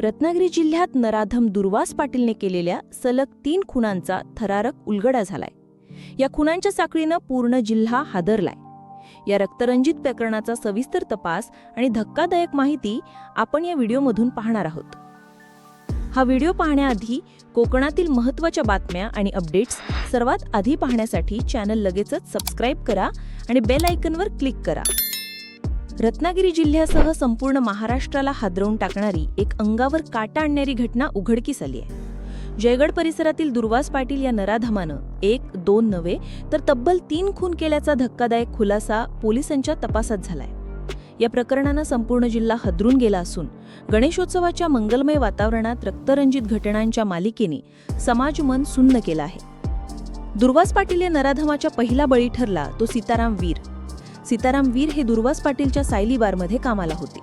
रत्नागिरी जिल्ह्यात नराधम दुर्वास पाटीलने केलेल्या सलग तीन खुनांचा थरारक उलगडा झालाय. या खुनांच्या साखळीनं पूर्ण जिल्हा हादरलाय. या रक्तरंजित प्रकरणाचा सविस्तर तपास आणि धक्कादायक माहिती आपण या व्हिडिओमधून पाहणार आहोत. हा व्हिडिओ पाहण्याआधी कोकणातील महत्त्वाच्या बातम्या आणि अपडेट्स सर्वात आधी पाहण्यासाठी चॅनल लगेचच सबस्क्राईब करा आणि बेल आयकनवर क्लिक करा. रत्नागिरी जिल्ह्यासह संपूर्ण महाराष्ट्राला हादरवून टाकणारी एक अंगावर काटा आणणारी घटना उघडकीस आली आहे. जयगड परिसरातील दुर्वास पाटील या नराधमानं एक दोन नव्हे तर तब्बल तीन खून केल्याचा धक्कादायक खुलासा पोलिसांच्या तपासात झालाय. या प्रकरणानं संपूर्ण जिल्हा हदरून गेला असून गणेशोत्सवाच्या मंगलमय वातावरणात रक्तरंजित घटनांच्या मालिकेने समाज मन सुन्न केलं आहे. दुर्वास पाटील या नराधमाच्या पहिला बळी ठरला तो सीताराम वीर. सीताराम वीर हे दुर्वास पाटीलच्या सायली बारमध्ये कामाला होते.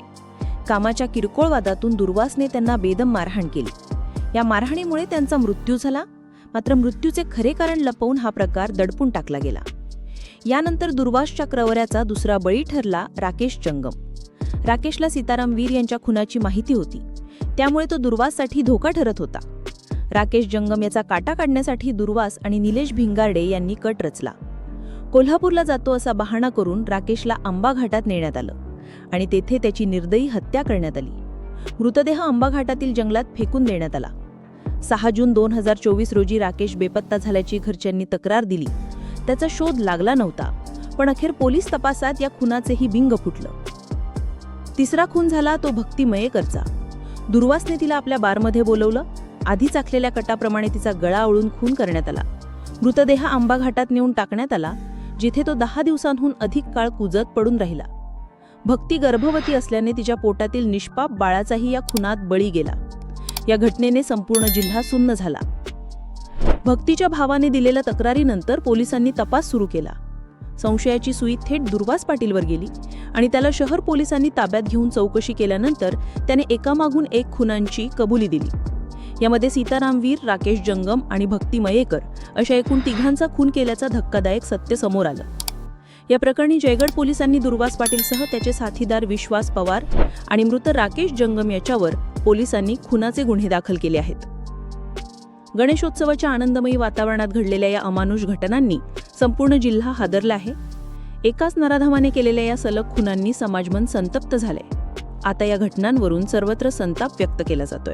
कामाच्या किरकोळ वादातून दुर्वासने त्यांना बेदम मारहाण केली. या मारहाणीमुळे त्यांचा मृत्यू झाला. मात्र मृत्यूचे खरे कारण लपवून हा प्रकार दडपून टाकला गेला. यानंतर दुर्वासच्या क्रवऱ्याचा दुसरा बळी ठरला राकेश जंगम. राकेशला सीताराम वीर यांच्या खुनाची माहिती होती. त्यामुळे तो दुर्वाससाठी धोका ठरत होता. राकेश जंगम याचा काटा काढण्यासाठी दुर्वास आणि निलेश भिंगारडे यांनी कट रचला. कोल्हापूरला जातो असा बहाणा करून राकेशला आंबा घाटात नेण्यात आलं आणि तेथे त्याची निर्दयी हत्या करण्यात आली. मृतदेह आंबा घाटातील जंगलात फेकून देण्यात आला. सहा जून दोन हजार चोवीस रोजी राकेश बेपत्ता झाल्याची घरच्यांनी तक्रार दिली. त्याचा शोध लागला नव्हता पण अखेर पोलीस तपासात या खुनाचेही बिंग फुटलं. तिसरा खून झाला तो भक्ती मयेकरचा दुर्वासने तिला आपल्या बारमध्ये बोलवलं आधी चाखलेल्या कटाप्रमाणे तिचा गळा ओळून खून करण्यात आला. मृतदेह आंबा घाटात नेऊन टाकण्यात आला जिथे तो दहा दिवसांहून अधिक काळ कुजत पडून राहिला. भक्ती गर्भवती असल्याने तिच्या पोटातील निष्पाप बाळाचाही या खुनात बळी गेला. या घटनेने संपूर्ण जिल्हा सुन्न झाला. भक्तीच्या भावाने दिलेल्या तक्रारीनंतर पोलिसांनी तपास सुरू केला. संशयाची सुई थेट दुर्वास पाटीलवर गेली आणि त्याला शहर पोलिसांनी ताब्यात घेऊन चौकशी केल्यानंतर त्याने एकामागून एक खुनांची कबुली दिली. यामध्ये सीतारामवीर राकेश जंगम आणि भक्ती मयेकर अशा एकूण तिघांचा खून केल्याचा धक्कादायक सत्य समोर आलं. या प्रकरणी जयगड पोलिसांनी दुर्वास पाटीलसह त्याचे साथीदार विश्वास पवार आणि मृत राकेश जंगम याच्यावर पोलिसांनी खुनाचे गुन्हे दाखल केले आहेत. गणेशोत्सवाच्या आनंदमयी वातावरणात घडलेल्या या अमानुष घटनांनी संपूर्ण जिल्हा हादरला आहे. एकाच नराधामाने केलेल्या या सलग खुनांनी समाजमन संतप्त झाले आता या घटनांवरून सर्वत्र संताप व्यक्त केला जातोय.